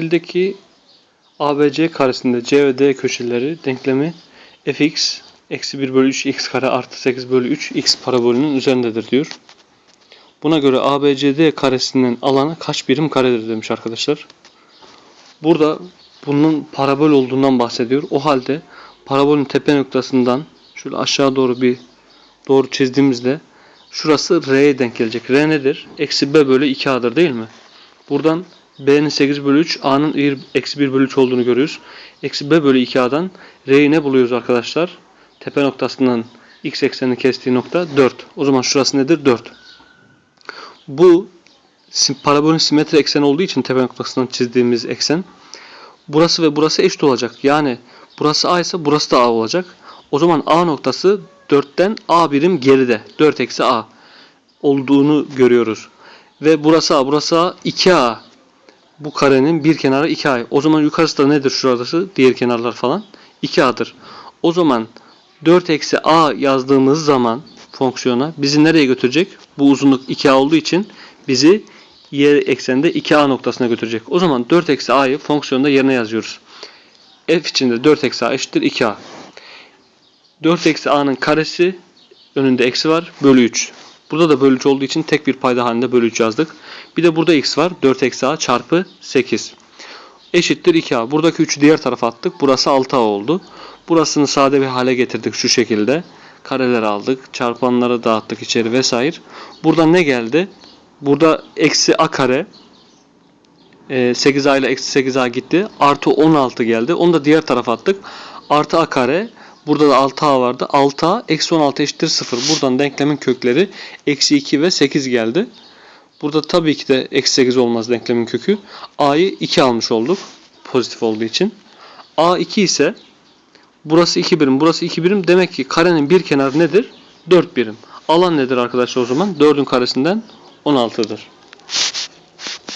Şekildeki ABC karesinde C ve D köşeleri denklemi fx eksi 1 bölü 3 x kare artı 8 bölü 3 x parabolünün üzerindedir diyor. Buna göre ABCD karesinin alanı kaç birim karedir demiş arkadaşlar. Burada bunun parabol olduğundan bahsediyor. O halde parabolün tepe noktasından şöyle aşağı doğru bir doğru çizdiğimizde şurası R'ye denk gelecek. R nedir? Eksi B bölü 2A'dır değil mi? Buradan B'nin 8 bölü 3, A'nın eksi 1 bölü 3 olduğunu görüyoruz. Eksi B bölü 2A'dan R'yi ne buluyoruz arkadaşlar? Tepe noktasından x eksenini kestiği nokta 4. O zaman şurası nedir? 4. Bu parabolün simetri ekseni olduğu için tepe noktasından çizdiğimiz eksen burası ve burası eşit olacak. Yani burası A ise burası da A olacak. O zaman A noktası 4'ten A birim geride. 4 eksi A olduğunu görüyoruz. Ve burası A, burası A 2A. Bu karenin bir kenarı 2A. O zaman yukarısı da nedir şurası? Diğer kenarlar falan. 2A'dır. O zaman 4 eksi A yazdığımız zaman fonksiyona bizi nereye götürecek? Bu uzunluk 2A olduğu için bizi yer eksende 2A noktasına götürecek. O zaman 4 eksi A'yı fonksiyonda yerine yazıyoruz. F içinde 4 eksi A eşittir 2A. 4 eksi A'nın karesi önünde eksi var. Bölü 3. Burada da bölü 3 olduğu için tek bir payda halinde bölü 3 yazdık. Bir de burada x var. 4 eksi A çarpı 8. Eşittir 2A. Buradaki 3'ü diğer tarafa attık. Burası 6A oldu. Burasını sade bir hale getirdik şu şekilde. Kareler aldık. Çarpanları dağıttık içeri vesaire. Buradan ne geldi? Burada eksi A kare 8A ile eksi 8A gitti. Artı 16 geldi. Onu da diğer tarafa attık. Artı A kare. Burada da 6A vardı. 6A eksi 16 eşittir 0. Buradan denklemin kökleri eksi 2 ve 8 geldi. Burada tabii ki de eksi 8 olmaz denklemin kökü. A'yı 2 almış olduk. Pozitif olduğu için. A 2 ise burası 2 birim, burası 2 birim. Demek ki karenin bir kenarı nedir? 4 birim. Alan nedir arkadaşlar o zaman? 4'ün karesinden 16'dır.